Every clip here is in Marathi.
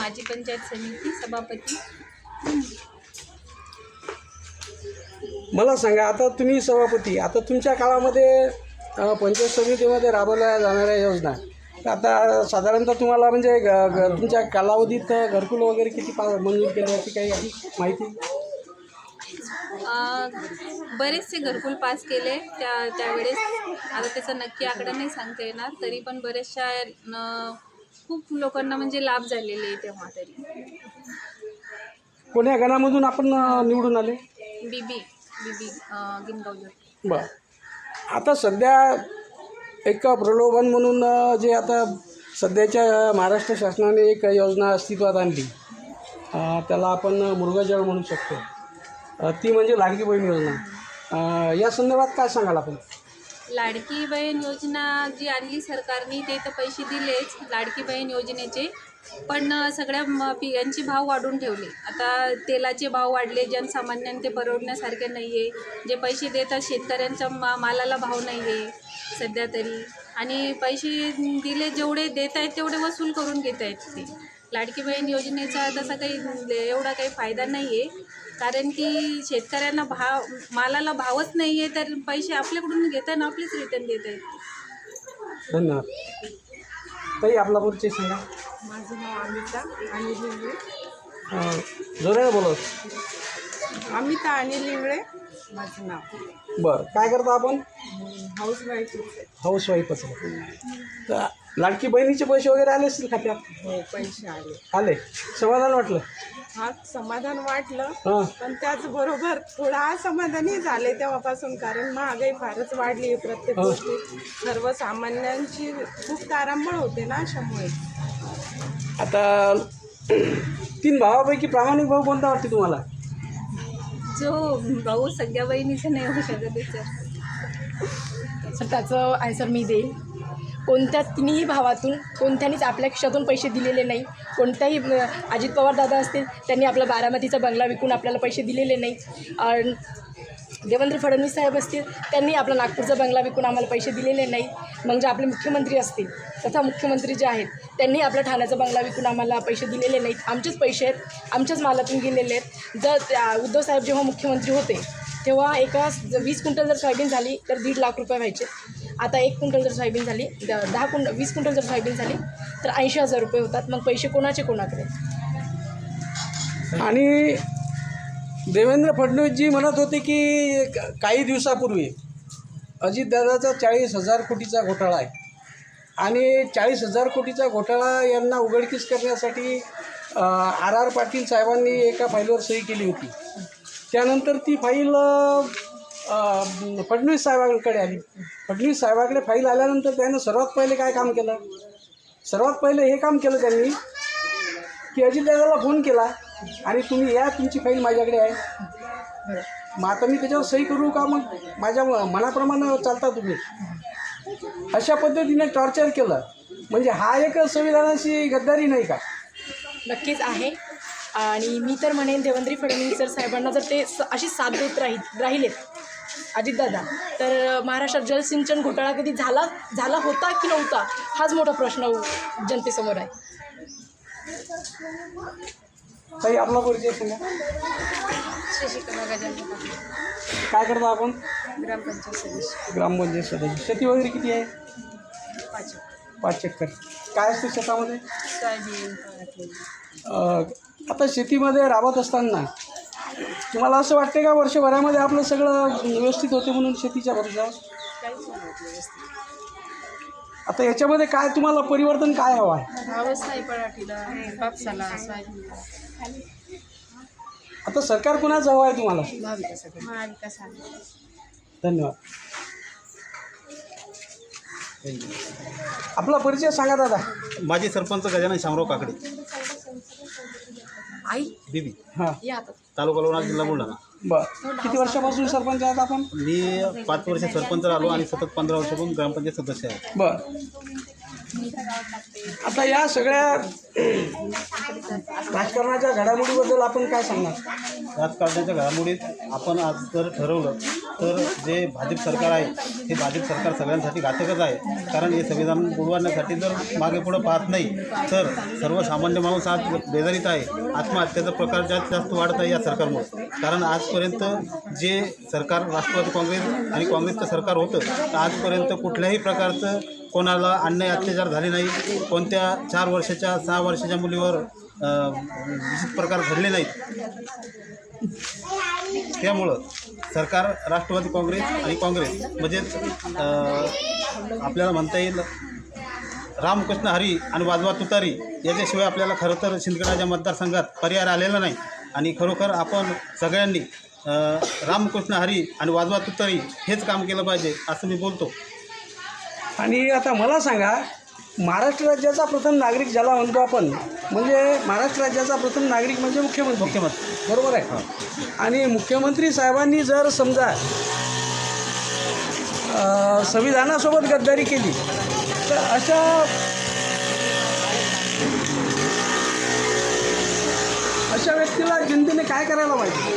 माजी पंचायत समिती सभापती. मला सांगा आता तुम्ही सभापती आता तुमच्या काळामध्ये अ, पंचायत समितीमध्ये राबवल्या जाणाऱ्या योजना आता साधारणतः तुम्हाला म्हणजे ग- ग- तुमच्या कालावधीत घरकुल वगैरे किती पा मंजूर केले याची काही आहे माहिती? अ, बरेचसे घरकुल पास केले त्या त्यावेळेस आता त्याचा नक्की आकडा नाही सांगता येणार तरी पण बऱ्याचशा न, खूप लोकांना म्हणजे लाभ झालेले आहे तेव्हा तरी. कोण्या गणामधून आपण अ, निवडून आले? बीबी बीबी गिनगाव बरं. आता सध्या एक प्रलोभन म्हणून अ, जे आता सध्याच्या महाराष्ट्र शासनाने एक योजना अस्तित्वात आणली. अ, त्याला आपण मुर्गाजळ म्हणू शकतो. अ, ती म्हणजे लाडकी बहीण योजना. अ, या संदर्भात काय सांगाल आपण? लाडकी बहीण योजना जी आणली सरकारने ते तर पैसे दिलेच लाडकी बहीण योजनेचे. पण सगळ्या म- भाव वाढून ठेवले. आता तेलाचे भाव वाढले जनसामान्यांनी ते परवडण्यासारखे नाही आहे जे पैसे देतात शेतकऱ्यांच्या मा मालाला भाव नाही आहे सध्या तरी. आणि पैसे दिले जेवढे देत आहेत तेवढे वसूल करून घेत आहेत ते. लाडकी बहीण योजनेचा तसा काही एवढा काही फायदा नाही आहे कारण की शेतकऱ्यांना भाव मालाला भावच नाही आहे तर पैसे आपल्याकडून घेताना आपलेच रिटर्न देत आहेत. धन्यवाद ताई आपला परिचय सांगा माझं नाव अमिता अनिल लिंगळे अ, जोराने बोलत अमिता अनिल लिंगळे माझं नाव. बरं. काय करता आपण? हाऊस वाईफ हाऊस वाईफच तर लाडकी बहिणीचे पैसे वगैरे आले असतील खात्यात हो पैसे आले. आले. समाधान वाटलं. हा समाधान वाटलं. हां. पण त्याचबरोबर थोडा असमाधानही झाले तेव्हापासून कारण महागाई फारच वाढली आहे प्रत्येक हो. गोष्टी. सर्वसामान्यांची खूप तारांबळ होते ना अशामुळे. आता तीन भावापैकी प्रामाणिक भाऊ कोणता वाटते तुम्हाला? जो भाऊ सगळ्या बहिणीचं नाही होऊ शकत तर त्याचं आन्सर मी देईन कोणत्या तिन्ही भावातून कोणत्यानीच आपल्या खिशातून पैसे दिलेले नाही. कोणत्याही अजित पवार दादा असतील त्यांनी आपला बारामतीचा बंगला विकून आपल्याला पैसे दिलेले नाही. देवेंद्र फडणवीस साहेब असतील त्यांनी आपला नागपूरचा बंगला विकून आम्हाला पैसे दिलेले नाही. मग जे आपले मुख्यमंत्री असतील तथा मुख्यमंत्री जे आहेत त्यांनी आपला ठाण्याचा बंगला विकून आम्हाला पैसे दिलेले नाहीत. आमचेच पैसे आहेत आमच्याच मालातून गेलेले आहेत. जर त्या उद्धव साहेब जेव्हा मुख्यमंत्री होते तेव्हा एका वीस क्विंटल जर सोयाबीन झाली तर दीड लाख रुपये व्हायचे. आता एक क्विंटल जर सोयाबीन झाली दहा क्विंट वीस क्विंटल जर सोयाबीन झाली तर ऐंशी हजार रुपये होतात. मग पैसे कोणाचे कोणाकडे? आणि देवेंद्र फडणवीसजी म्हणत होते की काही दिवसापूर्वी अजितदादाचा चाळीस हजार कोटीचा घोटाळा आहे. आणि चाळीस हजार कोटीचा घोटाळा यांना उघडकीस करण्यासाठी आर आर पाटील साहेबांनी एका फाईलवर सही केली होती. त्यानंतर ती फाईल फडणवीस साहेबांकडे आली. फडणवीस साहेबाकडे फाईल आल्यानंतर त्यानं सर्वात पहिले काय काम केलं? सर्वात पहिले हे काम केलं त्यांनी की अजितदादाला फोन केला आणि तुम्ही या तुमची फाईल माझ्याकडे आहे. मग आता मी त्याच्यावर सही करू का? मग माझ्या म- मनाप्रमाणे चालता तुम्ही. अशा पद्धतीने टॉर्चर केलं. म्हणजे हा एक संविधानाची गद्दारी नाही का? नक्कीच आहे. आणि मी तर म्हणेन देवेंद्र फडणवीस सर साहेबांना जर ते अशी साथ देत राहील राहिलेत अजितदादा. तर महाराष्ट्रात जलसिंचन घोटाळा कधी झाला झाला होता की नव्हता? हाच मोठा प्रश्न जनतेसमोर आहे. आपला परिचय काय करता आपण? ग्रामपंचायत सदस्य. ग्रामपंचायत सदस्य. शेती वगैरे किती आहे? पाच पाच चक्कर काय असते शेतामध्ये? आता शेतीमध्ये राबत असताना तुम्हाला असं वाटते का वर्षभरामध्ये आपलं सगळं व्यवस्थित होते म्हणून शेतीच्या भरोशावर. आता याच्यामध्ये काय तुम्हाला परिवर्तन काय हवं आहे? भावच नाही पराठीला कापसाला सोयाबीनला आता सरकार कुणाचं हवं आहे तुम्हाला? धन्यवाद. आपला परिचय सांगा दादा. माजी सरपंच गजानन शामराव काकडे. आई? बीबी. हां. या आता. तालुका लोणार जिल्हा बुलढाणा. बरं. किती वर्षापासून सरपंच आहात आपण? मी पाच वर्ष सरपंच आलो आणि सतत पंधरा वर्षापासून ग्रामपंचायत सदस्य आहे. बरं. आता या सगळ्या राजकारणाच्या घडामोडीबद्दल आपण काय सांगणार? राजकारणाच्या घडामोडीत आपण आज जर ठरवलं तर जे भाजप सरकार आहे हे भाजप सरकार सगळ्यांसाठी घातकच आहे. कारण हे संविधान बुडवण्यासाठी जर मागे पुढं पाहत नाही तर सर्वसामान्य माणूस आज बेजारीत आहे. आत्महत्याचा प्रकार जास्त जास्त वाढत आहे या सरकारमुळे. कारण आजपर्यंत जे सरकार राष्ट्रवादी काँग्रेस आणि काँग्रेसचं सरकार होतं तर आजपर्यंत कुठल्याही प्रकारचं कोणाला अन्याय अत्याचार झाले नाही कोणत्या चार वर्षाच्या सहा वर्षाच्या मुलीवर विशेष प्रकार घडले नाहीत. त्यामुळं सरकार राष्ट्रवादी काँग्रेस आणि काँग्रेस म्हणजेच आपल्याला म्हणता येईल रामकृष्ण हरी आणि वाजवा तुतारी याच्याशिवाय आपल्याला खरं तर शिंदखेडाच्या मतदारसंघात पर्याय आलेला नाही. आणि खरोखर आपण सगळ्यांनी रामकृष्ण हरी आणि वाजवा तुतारी हेच काम केलं पाहिजे असं मी बोलतो. आणि आता मला सांगा महाराष्ट्र राज्याचा प्रथम नागरिक ज्याला म्हणतो आपण म्हणजे महाराष्ट्र राज्याचा प्रथम नागरिक म्हणजे मुख्यमंत्री. मुख्यमंत्री. बरोबर आहे? आणि मुख्यमंत्री साहेबांनी जर समजा संविधानासोबत गद्दारी केली तर अशा अशा व्यक्तीला जनतेने काय करायला पाहिजे?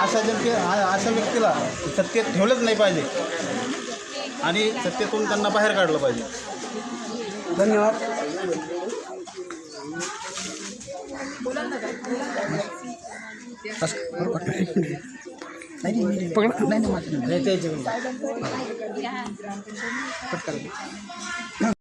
अशा जनते अशा व्यक्तीला सत्तेत ठेवलंच नाही पाहिजे. आणि सत्तेतून त्यांना बाहेर काढलं पाहिजे. धन्यवाद. पकडा.